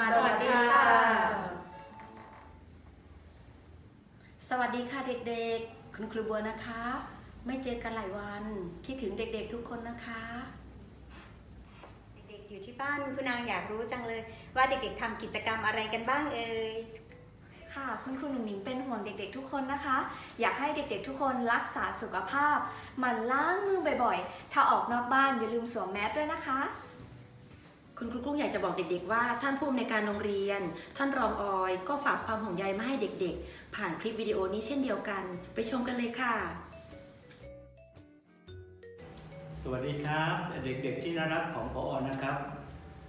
มาสวัสดีค่ะ สวัสดีค่ะเด็กๆ คุณครูบัวนะคะ ไม่เจอกันหลายวันคิดถึงเด็กๆทุกคนนะคะ เด็กๆอยู่ที่บ้านคุณนางอยากรู้จังเลย ว่าเด็กๆทำกิจกรรมอะไรกันบ้างเอ่ยค่ะคุณครูหนุ่งหนิงเป็นห่วงเด็กๆ ทุกคนนะคะ อยากให้เด็กๆ ทุกคนรักษาสุขภาพหมั่นล้างมือบ่อยๆ ถ้าออกนอกบ้านอย่าลืมสวมแมสด้วยนะคะ คุณครูกุ้งอยากจะบอกเด็กๆว่าท่านผู้อำนวยการโรงเรียน ท่านรองออย ก็ฝากความห่วงใยมาให้เด็กๆ ผ่านคลิปวิดีโอนี้เช่นเดียวกัน ไปชมกันเลยค่ะ สวัสดีครับ เด็กๆที่น่ารักของพออนะครับ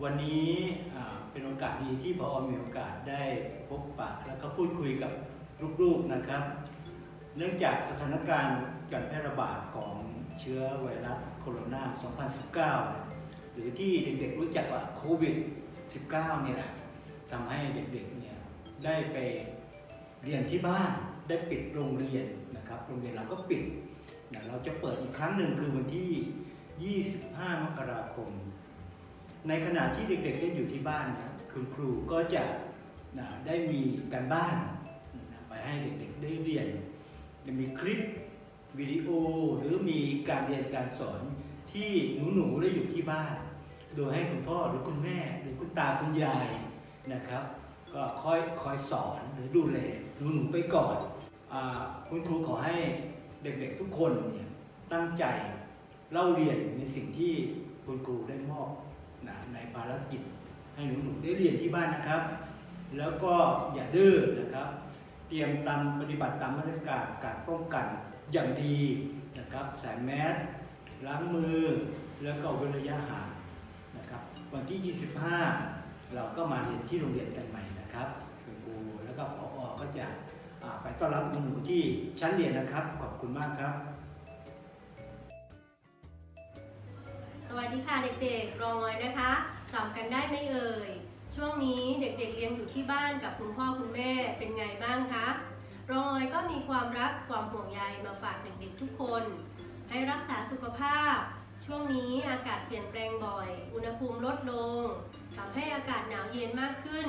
วันนี้เป็นโอกาสดีที่พออมีโอกาสได้พบปะแล้วก็พูดคุยกับลูกๆนะครับ เนื่องจากสถานการณ์การแพร่ระบาดของเชื้อไวรัสโคโรนา 2019 หรือที่เด็กๆรู้จักว่าโควิด 19 เนี่ยนะทำให้เด็กๆเนี่ยได้ไปเรียนที่บ้านได้ปิดโรงเรียนนะครับ โรงเรียนเราก็ปิดนะเราจะเปิดอีกครั้งหนึ่งคือวันที่ 25 มกราคม ในขณะที่เด็กๆได้อยู่ที่บ้านนะคุณครูก็จะนะได้มีการบ้านนะไปให้เด็กๆได้เรียน จะมีคลิปวิดีโอหรือมีการเรียนการสอน ที่หนูๆได้อยู่ที่บ้าน โดยให้คุณพ่อหรือคุณแม่หรือคุณตาคุณยายนะครับ ก็คอยคอยสอนหรือดูแลหนูๆไปก่อนอคุณครูขอให้เด็กๆทุกคนเนี่ยตั้งใจเล่าเรียนในสิ่งที่คุณครูได้มอบนะในภารกิจให้หนูๆได้เรียนที่บ้านนะครับ แล้วก็อย่าดื้อนะครับ เตรียมตามปฏิบัติตามมาตรการการป้องกันอย่างดีนะครับใส่แมส ล้างมือแล้วก็เว้นระยะห่างนะครับ วันที่ 25 เราก็มาเรียนที่โรงเรียนกันใหม่นะครับคุณครูแล้วก็ผออก็จะไปต้อนรับหนูๆที่ชั้นเรียนนะครับ ขอบคุณมากครับ สวัสดีค่ะเด็กๆรองอยนะคะจำกันได้ไหมเอ่ยช่วงนี้เด็กๆเรียนอยู่ที่บ้านกับคุณพ่อคุณแม่เป็นไงบ้างคะรองอยก็มีความรักความห่วงใยมาฝากเด็กๆทุกคน ให้รักษาสุขภาพ ช่วงนี้อากาศเปลี่ยนแปลงบ่อย อุณหภูมิลดลงทำให้อากาศหนาวเย็นมากขึ้น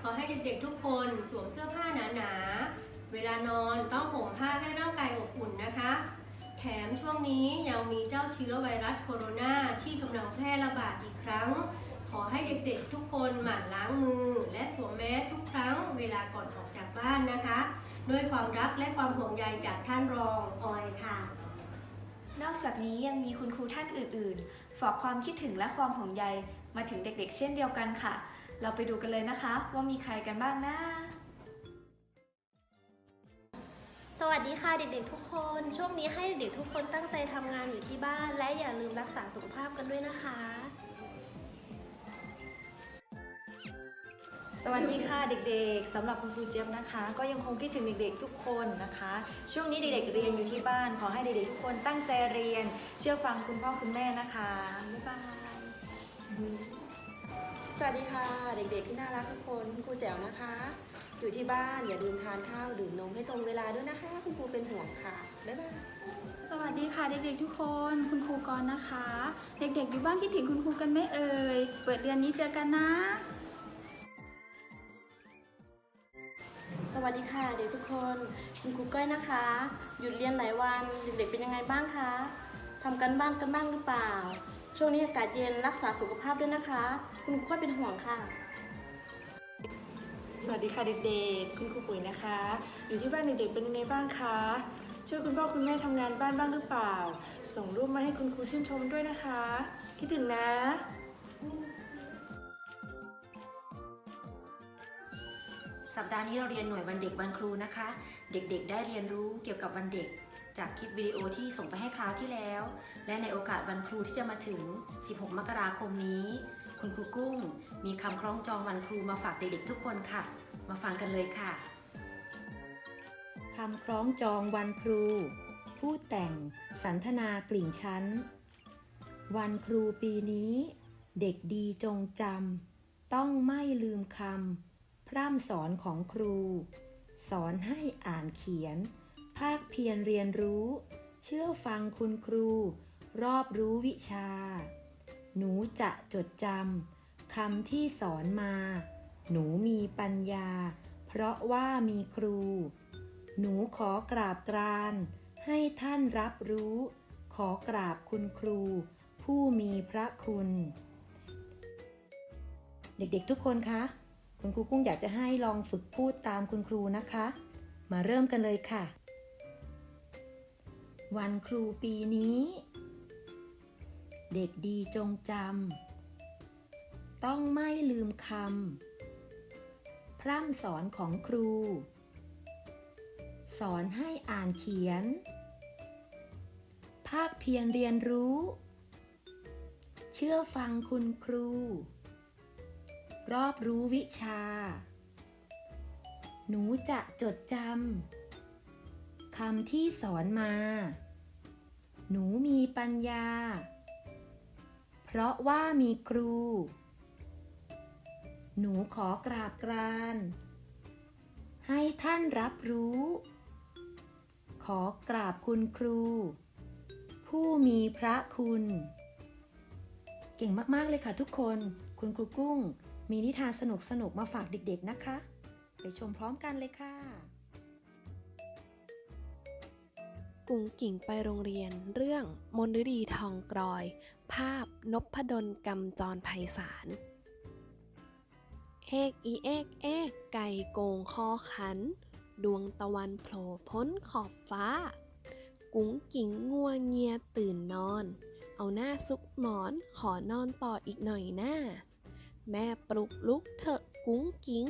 ขอให้เด็กๆทุกคนสวมเสื้อผ้าหนาๆ เวลานอนต้องห่มผ้าให้ร่างกายอบอุ่นนะคะ แถมช่วงนี้ยังมีเจ้าเชื้อไวรัสโคโรนาที่กำลังแพร่ระบาดอีกครั้ง ขอให้เด็กๆทุกคนหมั่นล้างมือ และสวมแมสทุกครั้งเวลาก่อนออกจากบ้านนะคะ ด้วยความรักและความห่วงใยจากท่านรองออยค่ะ นอกจากนี้ยังมีคุณครูท่านอื่นๆ ฝากความคิดถึงและความห่วงใยมาถึงเด็กๆ เช่นเดียวกันค่ะ เราไปดูกันเลยนะคะ ว่ามีใครกันบ้างนะสวัสดีค่ะเด็กๆทุกคน ช่วงนี้ให้เด็กๆทุกคนตั้งใจทำงานอยู่ที่บ้าน และอย่าลืมรักษาสุขภาพกันด้วยนะคะ สวัสดีค่ะเด็กๆสำหรับคุณครูเจี๊ยบนะคะ ก็ยังคงคิดถึงเด็กๆทุกคนนะคะ ช่วงนี้เด็กๆเรียนอยู่ที่บ้าน ขอให้เด็กๆทุกคนตั้งใจเรียน เชื่อฟังคุณพ่อคุณแม่นะคะบ๊ายบายสวัสดีค่ะ เด็กๆที่น่ารักทุกคนคุณครูแจ๋วนะคะ อยู่ที่บ้านอย่าลืมทานข้าวดื่มนมให้ตรงเวลาด้วยนะคะ คุณครูเป็นห่วงค่ะบ๊ายบายสวัสดีค่ะเด็กๆทุกคนคุณครูกรนะคะ เด็กๆอยู่บ้านคิดถึงคุณครูกันไหมเอ่ยเปิดเรียนนี้เจอกันนะ วัสดีค่ะเด็กทุกคนคุณครูก้อยนะคะ หยุดเรียนหลายวันเด็กๆเป็นยังไงบ้างคะทำกันบ้านกันบ้างหรือเปล่า ช่วงนี้อากาศเย็นรักษาสุขภาพด้วยนะคะ คุณครูค่อยเป็นห่วงค่ะ สวัสดีค่ะเด็กๆ คุณครูปุ๋ยนะคะ อยู่ที่บ้านเด็กๆเป็นยังไงบ้างคะช่วยคุณพ่อคุณแม่ทำงานบ้านบ้างหรือเปล่า ส่งรูปมาให้คุณครูชื่นชมด้วยนะคะ คิดถึงนะ สัปดาห์นี้เราเรียนหน่วยวันเด็กวันครูนะคะ เด็กๆ ได้เรียนรู้เกี่ยวกับวันเด็ก จากคลิปวิดีโอที่ส่งไปให้คราวที่แล้ว และในโอกาสวันครูที่จะมาถึง 16 มกราคมนี้ คุณครูกุ้ง มีคำคล้องจองวันครูมาฝากเด็กๆทุกคนค่ะ มาฟังกันเลยค่ะคำคล้องจองวันครู ผู้แต่ง สันทนากลิ่นชั้น วันครูปีนี้ เด็กดีจงจำต้องไม่ลืมคำ ร่ำสอนของครู สอนให้อ่านเขียน ภาคเพียรเรียนรู้ เชื่อฟังคุณครู รอบรู้วิชา หนูจะจดจำคำที่สอนมา หนูมีปัญญา เพราะว่ามีครู หนูขอกราบกรานให้ท่านรับรู้ ขอกราบคุณครู ผู้มีพระคุณ เด็กๆทุกคนคะ คุณครูกุ้งอยากจะให้ลองฝึกพูดตามคุณครูนะคะ มาเริ่มกันเลยค่ะ วันครูปีนี้ เด็กดีจงจำต้องไม่ลืมคำพร่ำสอนของครู สอนให้อ่านเขียน ภาคเพียรเรียนรู้ เชื่อฟังคุณครู รอบรู้วิชา หนูจะจดจำคำที่สอนมา หนูมีปัญญา เพราะว่ามีครู หนูขอกราบกราน ให้ท่านรับรู้ ขอกราบคุณครู ผู้มีพระคุณ เก่งมาก ๆ เลยค่ะทุกคน คุณครูกุ้ง มีนิทานสนุกๆมาฝากเด็กๆนะคะ ไปชมพร้อมกันเลยค่ะ กุงกิ่งไปโรงเรียนเรื่องมนฤดีทองกรอย ภาพนพดลกำจรไพศาลเอกอีเอกเอกไก่โกงคอขัน ดวงตะวันโผล่พ้นขอบฟ้า กุ๋งกิ่งงัวเงียตื่นนอน เอาหน้าซุกหมอนขอนอนต่ออีกหน่อยหน้า แม่ปลุกลุกเถอะกุ๋งกิ่ง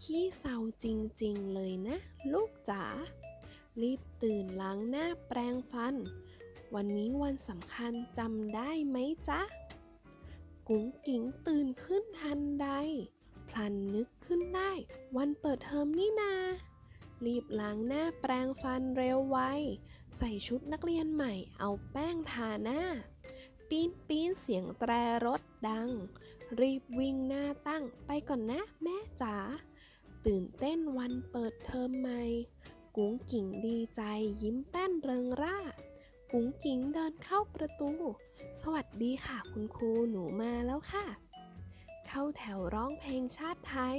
ขี้เศร้าจริงๆเลยนะ ลูกจ๋า รีบตื่นล้างหน้าแปรงฟัน วันนี้วันสำคัญจำได้ไหมจ๊ะ กุ๋งกิ๋งตื่นขึ้นทันใด พลันนึกขึ้นได้ วันเปิดเทอมนี่นา รีบล้างหน้าแปรงฟันเร็วไว ใส่ชุดนักเรียนใหม่เอาแป้งทาหน้า ปีนปีนเสียงแตรรถดัง รีบวิ่งหน้าตั้งไปก่อนนะแม่จ๋า ตื่นเต้นวันเปิดเทอมใหม่ กุ้งกิ่งดีใจยิ้มแป้นเริงร่า กุ้งกิ่งเดินเข้าประตู สวัสดีค่ะคุณครูหนูมาแล้วค่ะ เข้าแถวร้องเพลงชาติไทย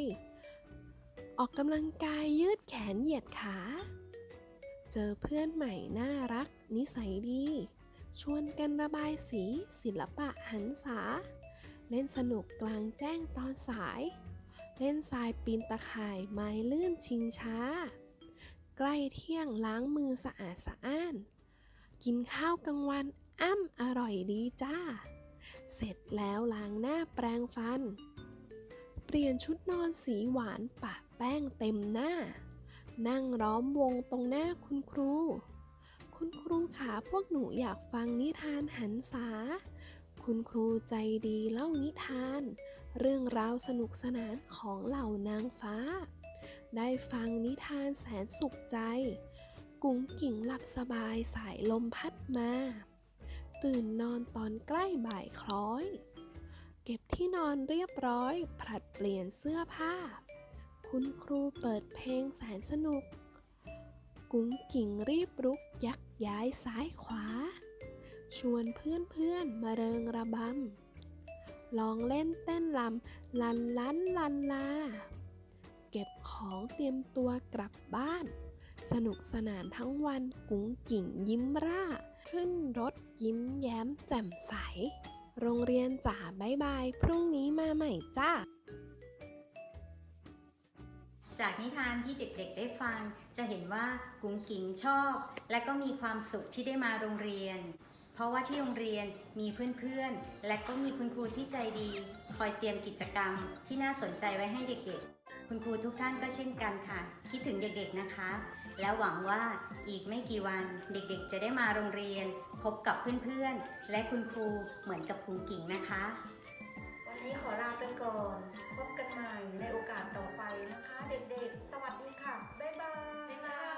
ออกกำลังกายยืดแขนเหยียดขา เจอเพื่อนใหม่น่ารัก นิสัยดี ชวนกันระบายสีศิลปะหันษา เล่นสนุกกลางแจ้งตอนสาย เล่นทรายปีนตะข่ายไม้ลื่นชิงช้า ใกล้เที่ยงล้างมือสะอาดสะอ้าน กินข้าวกลางวันอ้ำอร่อยดีจ้า เสร็จแล้วล้างหน้าแปรงฟัน เปลี่ยนชุดนอนสีหวานปะแป้งเต็มหน้า นั่งล้อมวงตรงหน้าคุณครู คุณครูขาพวกหนูอยากฟังนิทานหันษา คุณครูใจดีเล่านิทาน เรื่องราวสนุกสนานของเหล่านางฟ้า ได้ฟังนิทานแสนสุขใจ กุ้งกิ่งหลับสบายสายลมพัดมา ตื่นนอนตอนใกล้บ่ายคล้อย เก็บที่นอนเรียบร้อยผลัดเปลี่ยนเสื้อผ้า คุณครูเปิดเพลงแสนสนุก กุ้งกิ่งรีบรุกยักย้ายซ้ายขวา ชวนเพื่อนๆมาเริงระบำ ลองเล่นเต้นลำลันลันลันลา เก็บของเตรียมตัวกลับบ้าน สนุกสนานทั้งวันกุ้งกิ่งยิ้มร่า ขึ้นรถยิ้มแย้มแจ่มใส โรงเรียนจ๋าบายบาย พรุ่งนี้มาใหม่จ้าจากนิทานที่เด็กๆได้ฟัง จะเห็นว่ากุ้งกิ๋งชอบ และก็มีความสุขที่ได้มาโรงเรียน เพราะว่าที่โรงเรียนมีเพื่อนๆ และก็มีคุณครูที่ใจดี คอยเตรียมกิจกรรมที่น่าสนใจไว้ให้เด็กๆ คุณครูทุกท่านก็เช่นกันค่ะ คิดถึงเด็กๆนะคะ แล้วหวังว่าอีกไม่กี่วันเด็กๆ จะได้มาโรงเรียน พบกับเพื่อนๆ และคุณครูเหมือนกับกุ้งกิ๋งนะคะ วันนี้ขอลาไปก่อน พบกันใหม่ในโอกาสต่อไปนะคะ เด็กๆ สวัสดีค่ะ บ๊ายบายบ๊ายบาย